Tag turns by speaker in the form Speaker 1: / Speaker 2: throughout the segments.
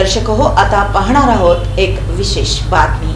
Speaker 1: दर्शक हो आता पाहणार आहोत एक विशेष बातमी.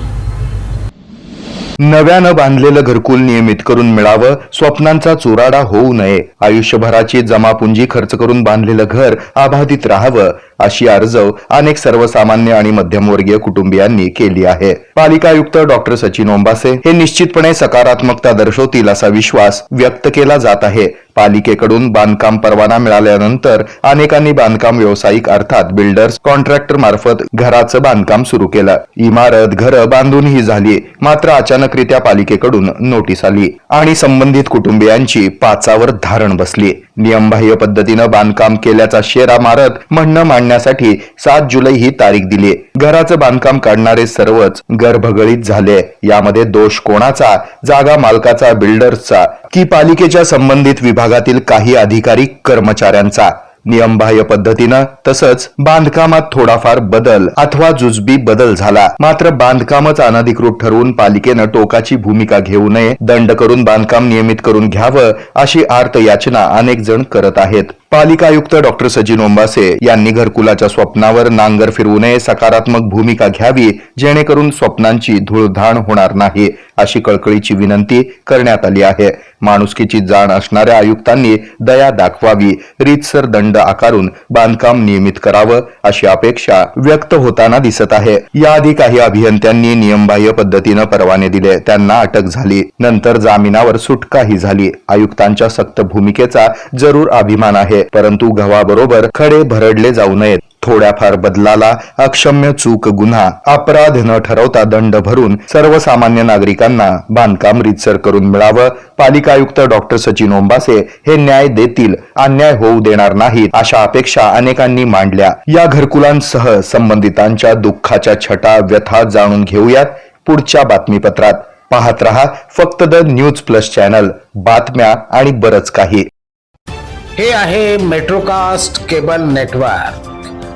Speaker 2: नव्यानं बांधलेलं घरकुल नियमित करून मिळावं स्वप्नांचा चुराडा होऊ नये. आयुष्यभराची जमापुंजी खर्च करून बांधलेलं घर अबाधित राहावं अशी अर्ज अनेक सर्वसामान्य आणि मध्यमवर्गीय कुटुंबियांनी केली आहे. पालिका आयुक्त डॉक्टर सचिन ओंबासे हे निश्चितपणे सकारात्मकता दर्शवतील असा विश्वास व्यक्त केला जात आहे. पालिकेकडून बांधकाम परवाना मिळाल्यानंतर अनेकांनी बांधकाम व्यावसायिक अर्थात बिल्डर्स कॉन्ट्रॅक्टर मार्फत घराचं बांधकाम सुरू केलं. इमारत घरं बांधूनही झाली. मात्र अचानकरित्या पालिकेकडून नोटीस आली आणि संबंधित कुटुंबियांची पाचावर धारण बसली. नियमबाह्य पद्धतीनं बांधकाम केल्याचा शेरा मारत म्हणणं मांडण्यासाठी सात जुलै ही तारीख दिली. घराचं बांधकाम काढणारे सर्वच गर्भगळीत झाले. यामध्ये दोष कोणाचा? जागा मालकाचा बिल्डर्सचा. की पालिकेच्या संबंधित विभागातील काही अधिकारी कर्मचाऱ्यांचा? नियमबाह्य पद्धतीनं तसंच बांधकामात थोडाफार बदल अथवा जुजबी बदल झाला. मात्र बांधकामच अनधिकृत ठरवून पालिकेनं टोकाची भूमिका घेऊ नये दंड करून बांधकाम नियमित करून घ्यावं अशी आर्त याचना अनेक जण करत आहेत. पालिका आयुक्त डॉक्टर सचिन ओंबासे यांनी घरकुलाच्या स्वप्नावर नांगर फिरवू नये सकारात्मक भूमिका घ्यावी जेणेकरून स्वप्नांची धूळधाण होणार नाही अशी कळकळीची विनंती करण्यात आली आहे. माणुसकीची जाण असणाऱ्या आयुक्तांनी दया दाखवावी रीतसर दंड दंड आकारून बांधकाम नियमित करावं अशी अपेक्षा व्यक्त होताना दिसत आहे. याआधी काही अभियंत्यांनी नियमबाह्य पद्धतीनं परवाने दिले. त्यांना अटक झाली. नंतर जामिनावर सुटकाही झाली. आयुक्तांच्या सक्त भूमिकेचा जरूर अभिमान आहे. परंतु गव्हाबरोबर खडे भरडले जाऊ नयेत. थोड्याफार बदलाला अक्षम्य चूक गुन्हा अपराध न ठरवता दंड भरून सर्वसामान्य नागरिकांना बांधकाम रीतसर करून मिळावं. पालिका आयुक्त डॉक्टर सचिन ओंबासे हे न्याय देतील अन्याय होऊ देणार नाहीत अशा अपेक्षा अनेकांनी मांडल्या. या घरकुलांसह संबंधितांच्या दुःखाच्या छटा व्यथा जाणून घेऊयात पुढच्या बातमीपत्रात. पाहत रहा फक्त द न्यूज प्लस चॅनल बातम्या आणि बरच काही.
Speaker 3: हे आहे मेट्रोकास्ट केबल नेटवर्क.